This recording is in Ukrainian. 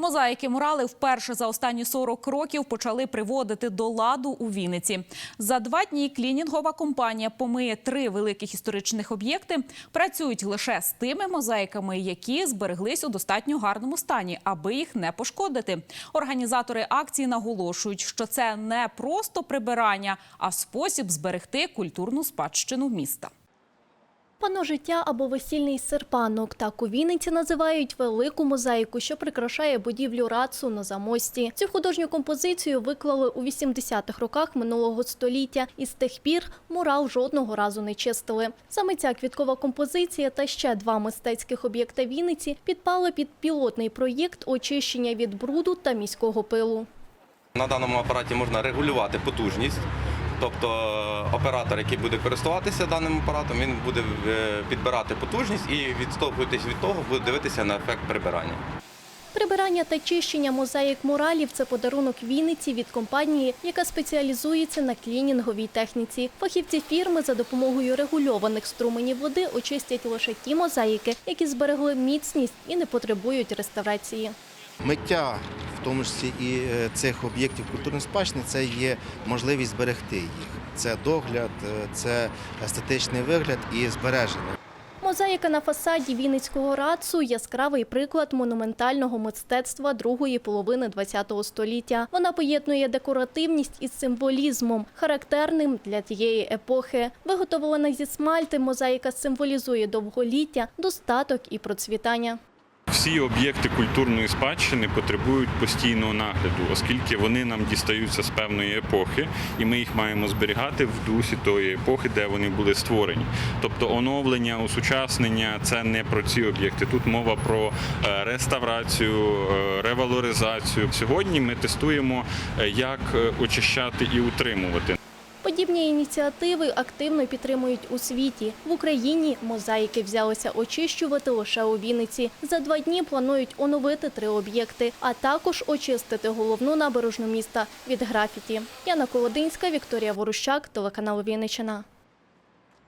Мозаїки мурали вперше за останні 40 років почали приводити до ладу у Вінниці. За два дні клінінгова компанія помиє три великих історичних об'єкти. Працюють лише з тими мозаїками, які збереглись у достатньо гарному стані, аби їх не пошкодити. Організатори акції наголошують, що це не просто прибирання, а спосіб зберегти культурну спадщину міста. Пано життя або весільний серпанок. Так у Вінниці називають велику мозаїку, що прикрашає будівлю Рацу на замості. Цю художню композицію виклали у 80-х роках минулого століття, і з тих пір мурал жодного разу не чистили. Саме ця квіткова композиція та ще два мистецьких об'єкта Вінниці підпали під пілотний проєкт очищення від бруду та міського пилу. На даному апараті можна регулювати потужність. Тобто е, оператор, який буде користуватися даним апаратом, він буде е, підбирати потужність і відштовхуючись від того, буде дивитися на ефект прибирання. Прибирання та чищення мозаїк муралів – це подарунок Вінниці від компанії, яка спеціалізується на клінінговій техніці. Фахівці фірми за допомогою регульованих струменів води очистять лише ті мозаїки, які зберегли міцність і не потребують реставрації. Миття, в тому числі і е, цих об'єктів культурної спадщини, це є можливість зберегти їх. Це догляд, е, це естетичний вигляд і збереження. Мозаїка на фасаді Вінницького рацу – яскравий приклад монументального мистецтва другої половини ХХ століття. Вона поєднує декоративність із символізмом, характерним для тієї епохи. Виготовлена зі смальти, мозаїка символізує довголіття, достаток і процвітання. Всі об'єкти культурної спадщини потребують постійного нагляду, оскільки вони нам дістаються з певної епохи, і ми їх маємо зберігати в дусі тої епохи, де вони були створені. Тобто оновлення, усучаснення це не про ці об'єкти. Тут мова про е, реставрацію, е, ревалоризацію. Сьогодні ми тестуємо, е, як очищати і утримувати. Подібні ініціативи активно підтримують у світі. В Україні мозаїки взялися очищувати лише у Вінниці. За два дні планують оновити три об'єкти, а також очистити головну набережну міста від графіті. Яна Колодинська, Вікторія Ворущак, телеканал Вінниччина.